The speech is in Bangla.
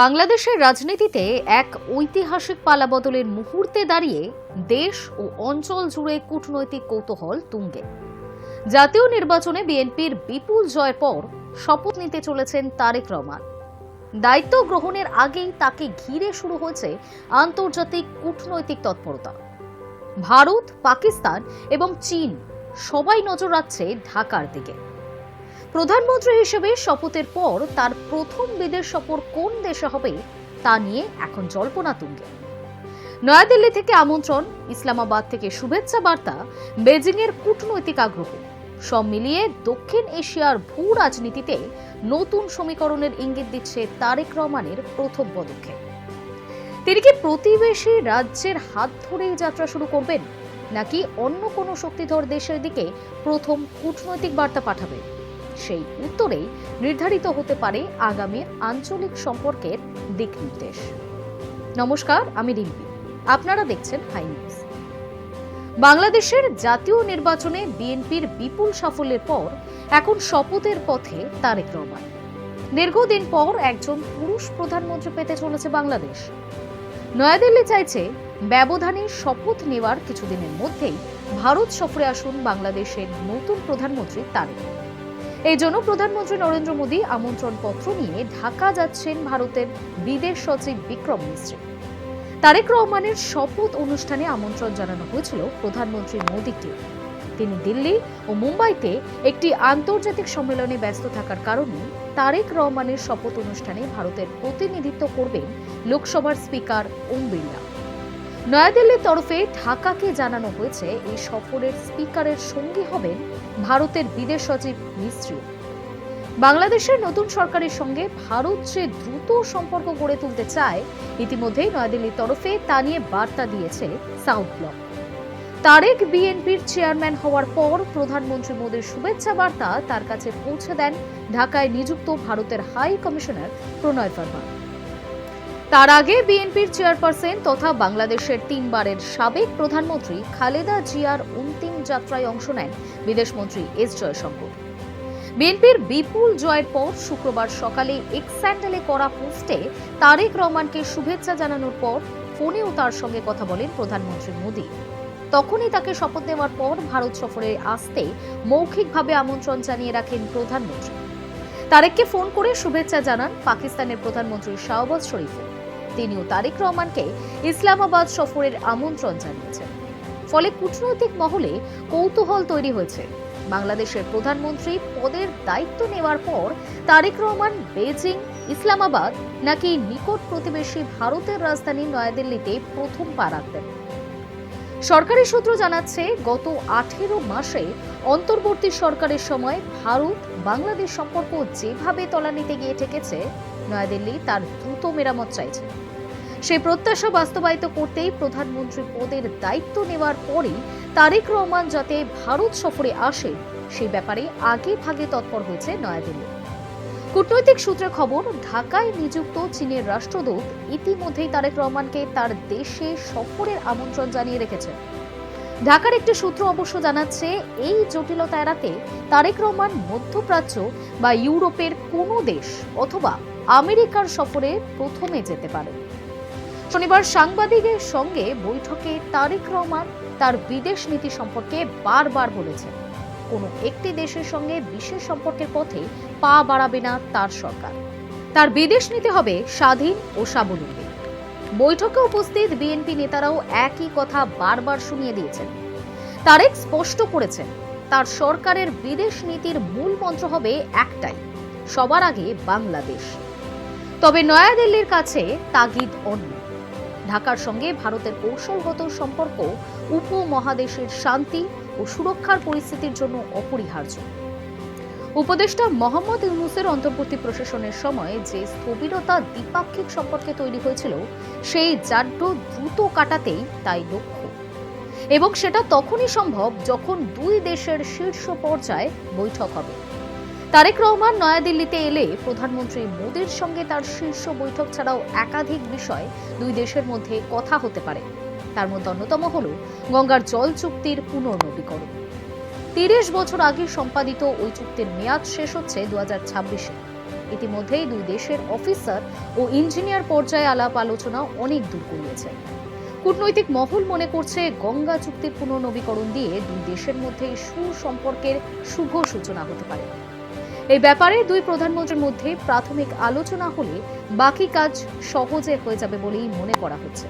বাংলাদেশের রাজনীতিতে এক ঐতিহাসিক পালাবদলের মুহূর্তে দাঁড়িয়ে দেশ ও অঞ্চল জুড়ে কূটনৈতিক কৌতূহল তুঙ্গে। জাতীয় নির্বাচনে বিএনপির বিপুল জয়ের পর শপথ নিতে চলেছেন তারেক রহমান। দায়িত্ব গ্রহণের আগেই তাকে ঘিরে শুরু হয়েছে আন্তর্জাতিক কূটনৈতিক তৎপরতা। ভারত, পাকিস্তান এবং চীন সবাই নজর রাখছে ঢাকার দিকে। প্রধানমন্ত্রী হিসেবে শপথের পর তার প্রথম বিদেশ সফর কোন দেশে হবে তা নিয়ে এখন জল্পনা তুঙ্গে। নয়াদিল্লি থেকে আমন্ত্রণ, ইসলামাবাদ থেকে শুভেচ্ছা বার্তা, বেজিংয়ের কূটনৈতিক আগ্রহ। সব মিলিয়ে দক্ষিণ এশিয়ার ভূ রাজনীতিতে নতুন সমীকরণের ইঙ্গিত দিচ্ছে তারেক রহমানের প্রথম পদক্ষেপ। তিনি কি প্রতিবেশী রাজ্যের হাত ধরেই যাত্রা শুরু করবেন, নাকি অন্য কোনো শক্তিধর দেশের দিকে প্রথম কূটনৈতিক বার্তা পাঠাবেন? সেই উত্তরেই নির্ধারিত হতে পারে আগামী আঞ্চলিক সম্পর্কের দিক নির্দেশ নমস্কার, আমি রিম্পি। আপনারা দেখছেন হাই নিউজ। বাংলাদেশের জাতীয় নির্বাচনে বিএনপির বিপুল সাফল্যের পর এখন শপথের পথে তারেক রহমান। দীর্ঘদিন পর একজন পুরুষ প্রধানমন্ত্রী পেতে চলেছে বাংলাদেশ। নয়াদিল্লি চাইছে ব্যবধানে শপথ নেওয়ার কিছুদিনের মধ্যেই ভারত সফরে আসুন বাংলাদেশের নতুন প্রধানমন্ত্রী তারেক। এই জন্য প্রধানমন্ত্রী নরেন্দ্র মোদী আমন্ত্রণ পত্র নিয়ে ঢাকা যাচ্ছেন ভারতের বিদেশ সচিব বিক্রম মিশ্রী তারেক রহমানের শপথ অনুষ্ঠানে আমন্ত্রণ জানানো হয়েছিল প্রধানমন্ত্রী মোদীকে। তিনি দিল্লি ও মুম্বাইতে একটি আন্তর্জাতিক সম্মেলনে ব্যস্ত থাকার কারণে তারেক রহমানের শপথ অনুষ্ঠানে ভারতের প্রতিনিধিত্ব করবেন লোকসভার স্পিকার ওম বিড়লা। নয়াদিল্লির তরফে ঢাকাকে জানানো হয়েছে, এই সফরের স্পিকারের সঙ্গী হবেন ভারতের বিদেশ সচিব মিস্ত্রি। বাংলাদেশের নতুন সরকারের সঙ্গে ভারত যে দ্রুত সম্পর্ক গড়ে তুলতে চায়, ইতিমধ্যেই নয়াদিল্লির তরফে তা নিয়ে বার্তা দিয়েছে সাউথ ব্লক। তারেক বিএনপির চেয়ারম্যান হওয়ার পর প্রধানমন্ত্রী মোদীর শুভেচ্ছা বার্তা তার কাছে পৌঁছে দেন ঢাকায় নিযুক্ত ভারতের হাই কমিশনার প্রণয় ভার্মা তার আগে বিএনপির চেয়ারপারসন তথা বাংলাদেশের তিনবারের সাবেক প্রধানমন্ত্রী খালেদা জিয়ার অন্তিম যাত্রায় অংশ নেন বিদেশমন্ত্রী এস জয়শঙ্কর। বিএনপির বিপুল জয়ের পর শুক্রবার সকালে এক্স স্যান্ডেলে করা পোস্টে তারেক রহমানকে শুভেচ্ছা জানানোর পর ফোনেও তার সঙ্গে কথা বলেন প্রধানমন্ত্রী মোদী। তখনই তাকে শপথ নেওয়ার পর ভারত সফরে আসতে মৌখিকভাবে আমন্ত্রণ জানিয়ে রাখেন প্রধানমন্ত্রী। তারেককে ফোন করে শুভেচ্ছা জানান পাকিস্তানের প্রধানমন্ত্রী শাহবাজ শরীফও তিনিও তারেক রহমানকে ইসলামাবাদ সফরের আমন্ত্রণ জানিয়েছেন। ফলে কূটনৈতিক মহলে কৌতূহল তৈরি হয়েছে। বাংলাদেশের প্রধানমন্ত্রী পদের দায়িত্ব নেওয়ার পর তারেক রহমান বেজিং ইসলামাবাদ নাকি নিকট প্রতিবেশী ভারতের রাজধানী নয়াদিল্লিতে প্রথম পা রাখবেন। সরকারি সূত্র জানাচ্ছে, গত আঠেরো মাসে অন্তর্বর্তী সরকারের সময় ভারত বাংলাদেশ সম্পর্ক যেভাবে তলানিতে গিয়ে ঠেকেছে নয়াদিল্লি তার দ্রুত মেরামত চাইছে সেই প্রত্যাশা বাস্তবায়িত করতেই প্রধানমন্ত্রী পদের দায়িত্ব নেওয়ার পরেই তারেক রহমান যাতে ভারত সফরে আসে, সেই ব্যাপারে আগে ভাগে তৎপর হয়েছে নয়াদিল্লি। কূটনৈতিক সূত্রে খবর, ঢাকায় নিযুক্ত চীনের রাষ্ট্রদূত ইতিমধ্যেই তারেক রহমানকে তার দেশে সফরের আমন্ত্রণ জানিয়ে রেখেছেন। ঢাকার একটি সূত্র অবশ্য জানাচ্ছে, এই জটিলতা এড়াতে তারেক রহমান মধ্যপ্রাচ্য বা ইউরোপের কোনো দেশ অথবা আমেরিকার সফরে প্রথমে যেতে পারেন শনিবার সাংবাদিকের সঙ্গে বৈঠকে তারেক রহমান তার বিদেশ নীতি সম্পর্কে বারবার বলেছেন। কোনো একটি দেশের সঙ্গে বিশেষ সম্পর্কের পথে পা বাড়াবে না তার সরকার। তার বিদেশ নীতি হবে স্বাধীন ও স্বাবলম্বী। বৈঠকে উপস্থিত বিএনপি নেতারাও একই কথা বারবার শুনিয়ে দিয়েছেন। তারেক স্পষ্ট করেছেন, তার সরকারের বিদেশ নীতির মূল মন্ত্র হবে একটাই, সবার আগে বাংলাদেশ। তবে নয়াদিল্লির কাছে তাগিদ অন্য। ঢাকার সঙ্গে ভারতের কৌশলগত সম্পর্ক, উপমহাদেশের শান্তি ও সুরক্ষার পরিস্থিতির জন্য অপরিহার্য। উপদেষ্টা মোহাম্মদ ইউনুসের অন্তর্বর্তী প্রশাসনের সময় যে স্থবিরতা দ্বিপাক্ষিক সম্পর্কে তৈরি হয়েছিল, সেই জাড্য দ্রুত কাটাতেই তাই লক্ষ্য। এবং সেটা তখনই সম্ভব যখন দুই দেশের শীর্ষ পর্যায়ে বৈঠক হবে। তারেক রহমান নয়াদিল্লিতে এলে প্রধানমন্ত্রী মোদীর সঙ্গে তার শীর্ষ বৈঠক ছাড়াও একাধিক বিষয় দুই দেশের মধ্যে কথা হতে পারে। তার মধ্যে অন্যতম হল গঙ্গার জল চুক্তির পুনর্নবীকরণ। তিরিশ বছর আগে সম্পাদিত ওই চুক্তির মেয়াদ শেষ হচ্ছে দু হাজার ছাব্বিশে। ইতিমধ্যেই দুই দেশের অফিসার ও ইঞ্জিনিয়ার পর্যায়ে আলাপ আলোচনা অনেক দূর করিয়েছে কূটনৈতিক মহল মনে করছে গঙ্গা চুক্তির পুনর্নবীকরণ দিয়ে দুই দেশের মধ্যে সুসম্পর্কের শুভ সূচনা হতে পারে। এই ব্যাপারে দুই প্রধানমন্ত্রীর মধ্যে প্রাথমিক আলোচনা হলে বাকি কাজ সহজে হয়ে যাবে বলেই মনে করা হচ্ছে।